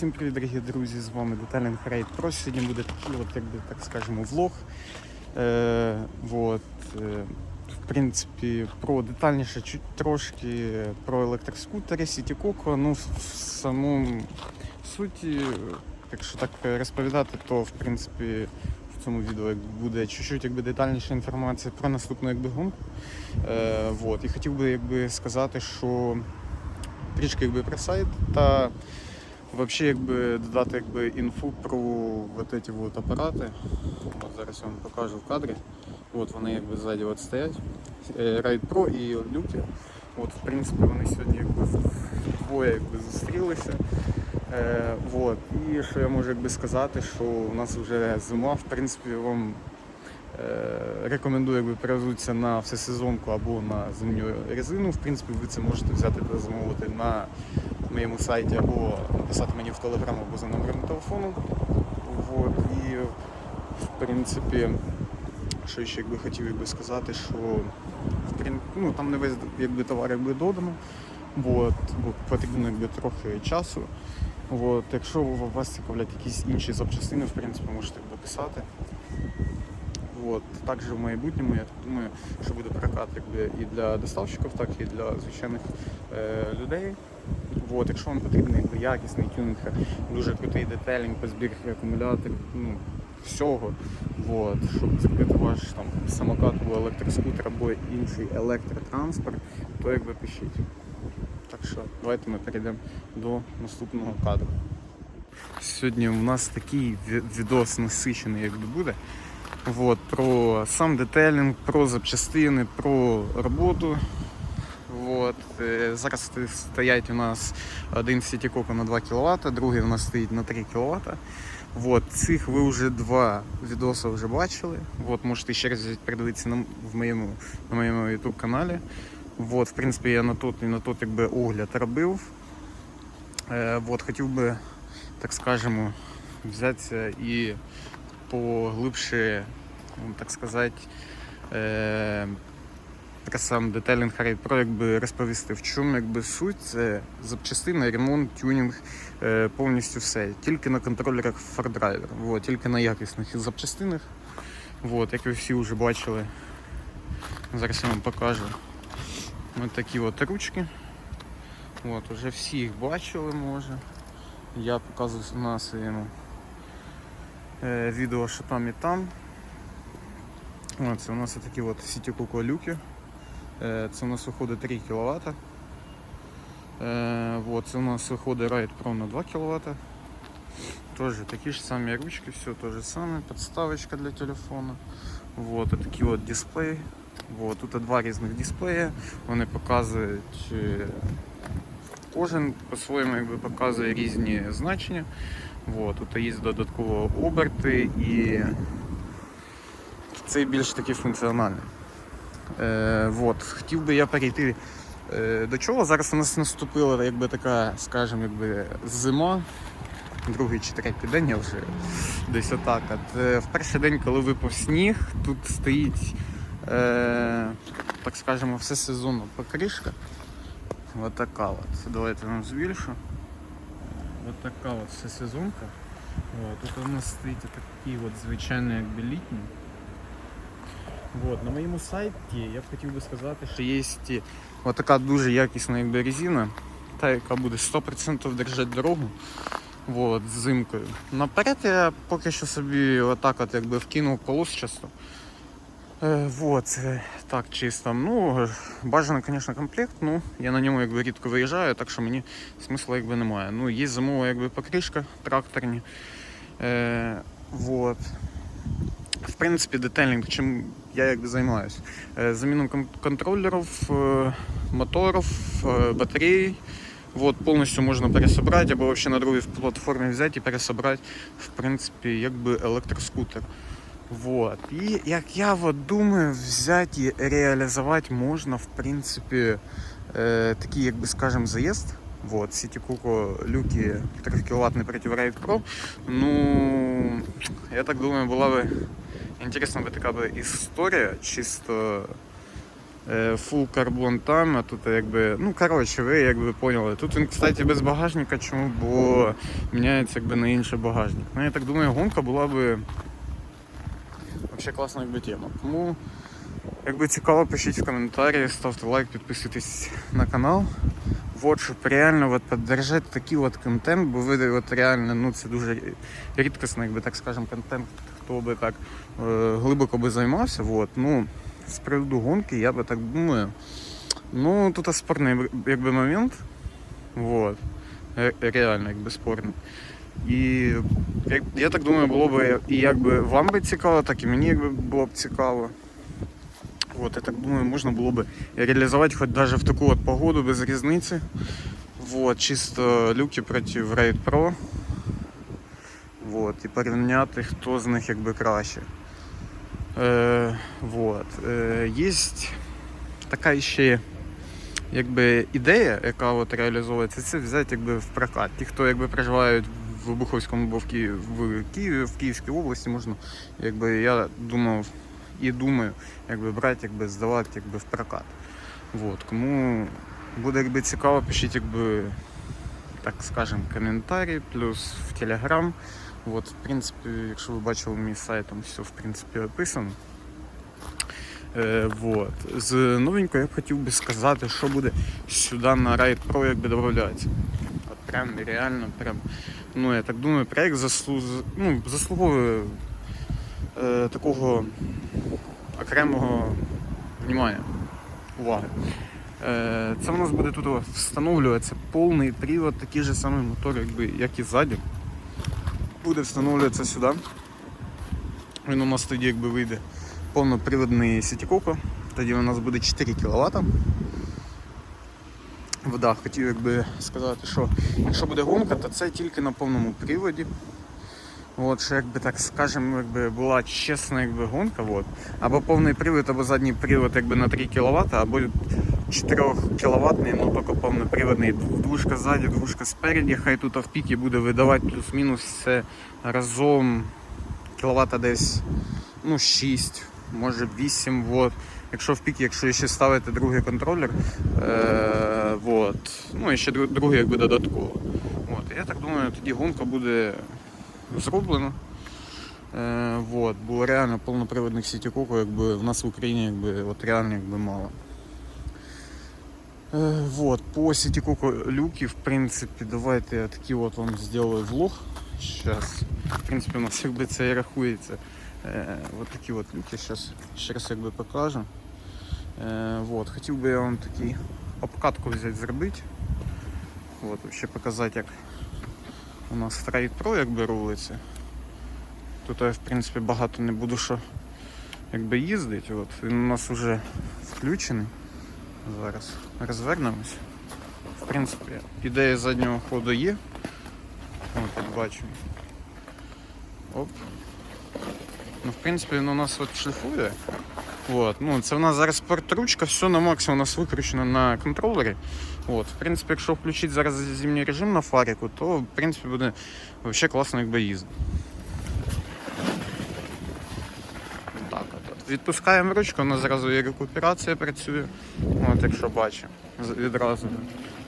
Всім привіт, дорогі друзі! З вами Детайлінг Рейд Pro. Сьогодні буде такий, от, якби так скажемо, влог. Е, вот, е, в принципі, про детальніше чуть трошки про електроскутери, City Coco. Ну, в самому суті, якщо так розповідати, то в принципі в цьому відео буде чуть-чуть якби, детальніша інформація про наступну якби, гонку. Е, вот. І хотів би якби, сказати, що трішки якби, про сайт та Вообще, якби додати якби інфу про вот эти вот апарати. От зараз я вам покажу в кадрі. От вони якби ззаді от стоять. Е, Ride Pro і люки. От, в принципі, вони сьогодні якби двоє якби зустрілися. Е, вот. І що я можу якби сказати, що у нас вже зима, в принципі, вам е, рекомендую якби перевзутися на всесезонку або на зимню резину. В принципі, ви це можете взяти та замовити на моєму сайті або написати мені в телеграм або за номером телефону. Вот. І в принципі, що ще якби хотів якби сказати, що ну, там не весь якби, товар якби додано, бо потрібно якби, трохи часу. Вот. Якщо вас цікавлять якісь інші запчастини, в принципі, можете якби, писати. Вот. Також в майбутньому, я думаю, що буде прокат якби, і для доставщиків, так і для звичайних е, людей. Вот, якщо вам потрібен якісний тюнінг, дуже крутий детелінг по збірці акумуляторів, ну, всього, вот, щоб зробити ваш там, самокат або електроскутер або інший електротранспорт, то якби пишіть. Так що давайте ми перейдемо до наступного кадру. Сьогодні у нас такий відос насичений, якби буде. Вот, про сам детейлінг, про запчастини, про роботу. Вот. е, Зараз сто- стоять у нас один Coco на 2 кВт, другий у нас стоїть на 3 кВт. Вот. Цих ви вже два відоси вже бачили. Вот, можете ще раз передивитися на, в моєму, на моєму YouTube каналі. Вот, в принципі, я на тот і на тот якби, огляд робив. Е, вот, хотів би, так скажемо, взятися і поглибше, так сказати, е, про сам детейлінг Ride Pro якби розповісти, в чому якби суть це запчастина, ремонт, тюнінг, е, повністю все. Тільки на контролерах Ford Driver, вот, тільки на якісних запчастинах. Вот, як ви всі вже бачили, зараз я вам покажу. Ось такі от ручки. От, уже всі їх бачили, може. Я показую на своєму е, відео, що там і там. О, це у нас такі от City Coco люки. Е, Це у нас виходить 3 кВт. Е, вот, це у нас виходить Ride Pro на 2 кВт. Тоже такі ж самі ручки, все те же саме, подставочка для телефона. Вот, і такі от дисплей. Вот, тут два різних дисплеї. Вони показують е, кожен по-своєму показує різні значення. Вот, тут є додатково оберти і цей більш такий функціональний. Е, вот. Хотів би я перейти е, до чого. Зараз у нас наступила якби така, скажімо, якби зима. Другий чи третій день я вже десь отак. От. Е, В перший день, коли випав сніг, тут стоїть, е, так скажемо, все сезонно покришка. Ось така от. Давайте я вам збільшу. Ось така от всесезонка. Тут у нас стоїть такий от звичайний якби літній. Вот, на моєму сайті я б хотів би сказати, що є така дуже якісна якби, резина, та яка буде 100% держати дорогу з зимкою. Наперед я поки що собі отак от, якби, вкинув полосчасту. Е, вот, так чисто. Ну, бажано, звісно, комплект, ну я на ньому якби, рідко виїжджаю, так що мені смисла якби, немає. Ну, є зимова якби, покришка тракторні. Е, вот. В принципі, детейлінг, чим я якби займаюся. Е, Заміном кон- контролерів, е, моторів, е, батарей. Вот, повністю можна пересобрати або взагалі на другій платформі взяти і пересобрати, в принципі, якби електроскутер. Вот. І як я от думаю, взяти і реалізувати можна, в принципі, такий, як би заїзд. Вот, City Coco люки 3 кВт проти Ride Pro. Ну, я так думаю, була би Інтересна би така би історія, чисто е, full карбон там, а тут якби. Ну, коротше, ви якби поняли. Тут він, кстати, без багажника, чому? Бо міняється якби на інший багажник. Ну, я так думаю, гонка була би взагалі класна якби тема. Тому, якби цікаво, пишіть в коментарі, ставте лайк, підписуйтесь на канал. Вот, щоб реально от, поддержати такий от контент, бо ви от реально, ну це дуже рідкісний, якби так скажем, контент, хто би так е, глибоко би займався. Вот, ну, з приводу гонки, я би так думаю. Ну, тут спорний якби момент. Вот. Реально, якби спорний. І я так думаю, було б і якби вам би цікаво, так і мені якби було б цікаво. Вот, я так думаю, можна було б реалізувати хоч даже в таку от погоду без різниці. Вот, чисто люки проти Raid Pro. Вот, і порівняти, хто з них якби краще. Е, вот. Е, є така ще якби ідея, яка от реалізовується, це взяти якби в прокат. Ті, хто якби проживають в Обуховському або в Києві, в Києві, в Київській області, можна, якби я думав і думаю, якби брати, якби здавати якби в прокат. Вот. Кому буде якби цікаво, пишіть якби так скажем, коментарі, плюс в Телеграм. Вот, в принципі, якщо ви бачили мій сайт, там все в принципі описано. Е, вот. З новенького я б хотів би сказати, що буде сюди на Ride Pro якби додаватися. От прям реально, прям. Ну, я так думаю, проект заслуг... ну, заслуговує е, такого окремого внимання, уваги. Е, Це у нас буде тут встановлюватися повний привод, такий же самий мотор, якби, як і ззаді. Буде встановлюватися сюди. Він у нас тоді якби вийде повноприводний Сітікоко. Тоді у нас буде 4 кВт. Вода, хотів якби сказати, що якщо буде гонка, то це тільки на повному приводі. От, що якби так скажемо, якби була чесна якби гонка, от. або повний привод, або задній привод якби на 3 кВт, або 4 кВт, ну тільки повноприводний. Двушка ззаді, двушка спереді, хай тут в піки буде видавати плюс-мінус все разом кіловата десь ну 6, може 8 вот. Якщо в піки, якщо ще ставити другий контролер, е, вот. ну і ще другий якби додатково. От. Я так думаю, тоді гонка буде зроблена. Е, вот. Було реально повноприводних сітікоку, якби в нас в Україні якби, от реально якби мало. Е, вот. По сітікоку люки, в принципі, давайте я такий от вам зроблю влог. Сейчас. В принципі, у нас якби це і рахується. Е, от такі от люки. Сейчас ще раз якби покажу. Е, вот. Хотів би я вам такий обкатку взяти зробити. От, ще показати, як у нас Trade Pro якби рулиться. Тут я в принципі багато не буду що якби їздити. От. Він у нас вже включений. Зараз розвернемось. В принципі, ідея заднього ходу є. От, бачимо. Оп. Ну, в принципі, він у нас от шліфує. От. Ну, це в нас зараз спортручка, все на максимум у нас викручено на контролері. От. В принципі, якщо включити зараз зимній режим на фарику, то в принципі буде взагалі класно якби їздити. Так, от. Відпускаємо ручку, нас зразу і рекуперація працює. От, якщо бачимо. Відразу.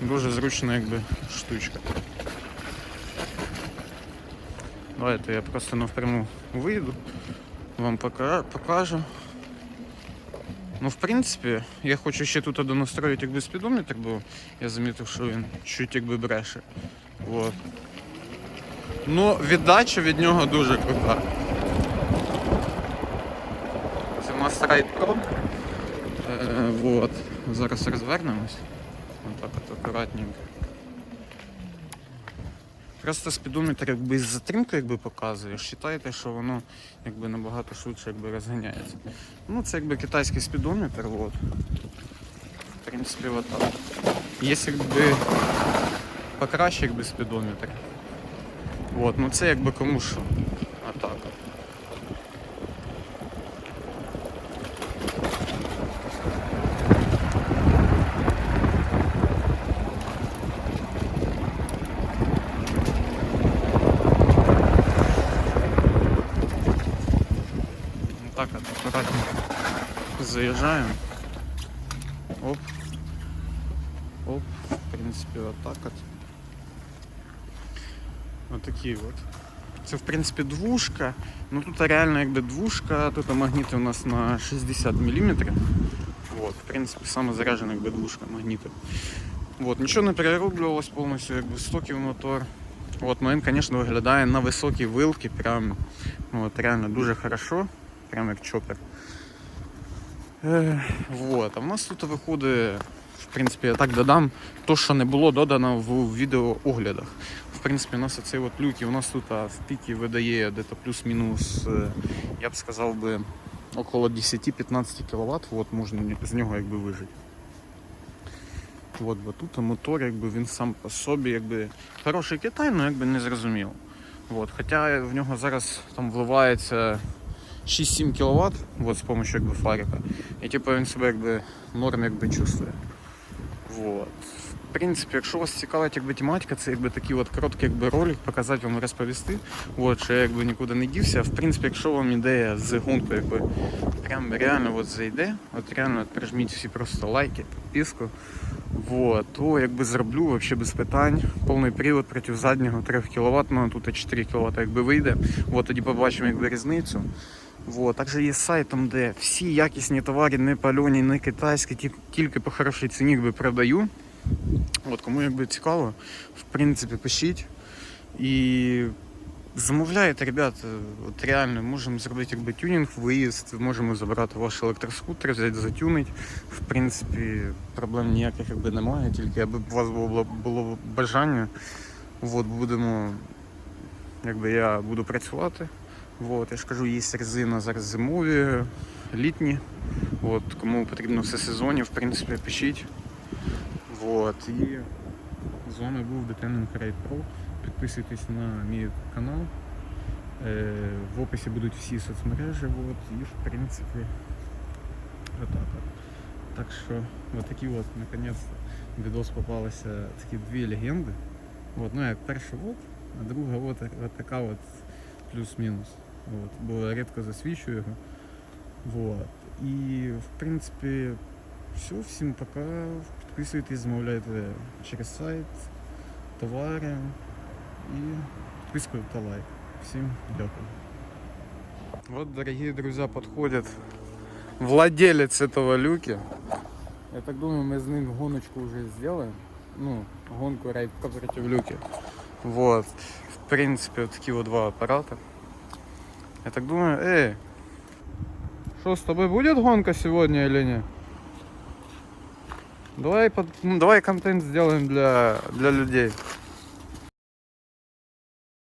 Дуже зручна якби штучка. Давайте я просто напряму вийду, вам покажу. Ну, в принципі, я хочу ще тут донастроїти якби спідометр, бо я замітив, що він чуть якби бреше. От. Ну, віддача від нього дуже крута. Це у Ride Pro. Е, вот. Зараз розвернемось. Отак от акуратненько. Просто спідометр якби з затримкою якби показує, вважайте, що воно якби набагато швидше якби розганяється. Ну це якби китайський спідометр, от. В принципі, отак. Є якби покраще якби спідометр. От, ну це якби кому що. Ну так, от, акуратненько заїжджаємо. Оп. Оп. В принципі, отак от. Отакі от. Це в принципі двушка. Ну тут реально якби двушка, тут магніти у нас на 60 мм. Вот, в принципі, саме заряджена якби двушка магнітів. Вот, нічого не перероблювалось повністю, якби стоків мотор. От, ну він, звісно, виглядає на високій вилці, прям ну, от, реально дуже хорошо, прям як чопер. Е, вот, а в нас тут виходить, в принципі, я так додам, то, що не було додано в відеооглядах. В принципі, у нас оцей от люк, і у нас тут в піки видає десь плюс-мінус, е, я б сказав би, около 10-15 кВт, от можна з нього якби вижити. От, бо тут мотор, якби він сам по собі, якби хороший Китай, але якби не зрозуміло. От, хоча в нього зараз там вливається 6-7 кВт от, з допомогою якби, фарика. І типу він себе якби норм якби чувствує. Вот. В принципі, якщо вас цікавить якби, тематика, це якби такий от короткий якби, ролик, показати вам розповісти. От, що я якби нікуди не дівся. В принципі, якщо вам ідея з гонкою якби, прям реально от зайде, от реально от прижміть всі просто лайки, підписку. Вот, то якби зроблю вообще без питань. Повний привод проти заднього 3 кВт, ну тут 4 кВт якби вийде. Вот, тоді побачимо якби різницю. Вот. Також є сайт, там, де всі якісні товари, не пальоні, не китайські, тільки по хорошій ціні якби, продаю. От, кому якби цікаво, в принципі, пишіть. І замовляйте, ребята, от реально можемо зробити якби тюнінг, виїзд, можемо забрати ваш електроскутер, взяти затюнити. В принципі, проблем ніяких якби немає, тільки аби у вас було, було бажання. От, будемо, якби я буду працювати. Вот, я ж кажу, є резина зараз зимові, літні. От, кому потрібно все сезонні, в принципі, пишіть. Вот, і з вами був Детенинг Ride Pro. Підписуйтесь на мій канал. Е, в описі будуть всі соцмережі. Вот, і в принципі отак от. Так що от такі от, наконец-то, відос попалися такі дві легенди. От, ну як перша от, а друга от, от така от плюс-мінус. От, бо рідко засвічую його. Вот. І в принципі все, всім пока. Підписуйтесь, замовляйте через сайт, товари і підписку та лайк. Всім дякую. Вот, дорогие друзья, подходит владелец этого люки. Я так думаю, мы с ним гоночку уже сделаем. Ну, гонку райд против люки. Вот. В принципе, вот такие вот два аппарата. Я так думаю, эй, что с тобой будет гонка сегодня или нет? Давай, под- ну, давай контент сделаем для, для людей.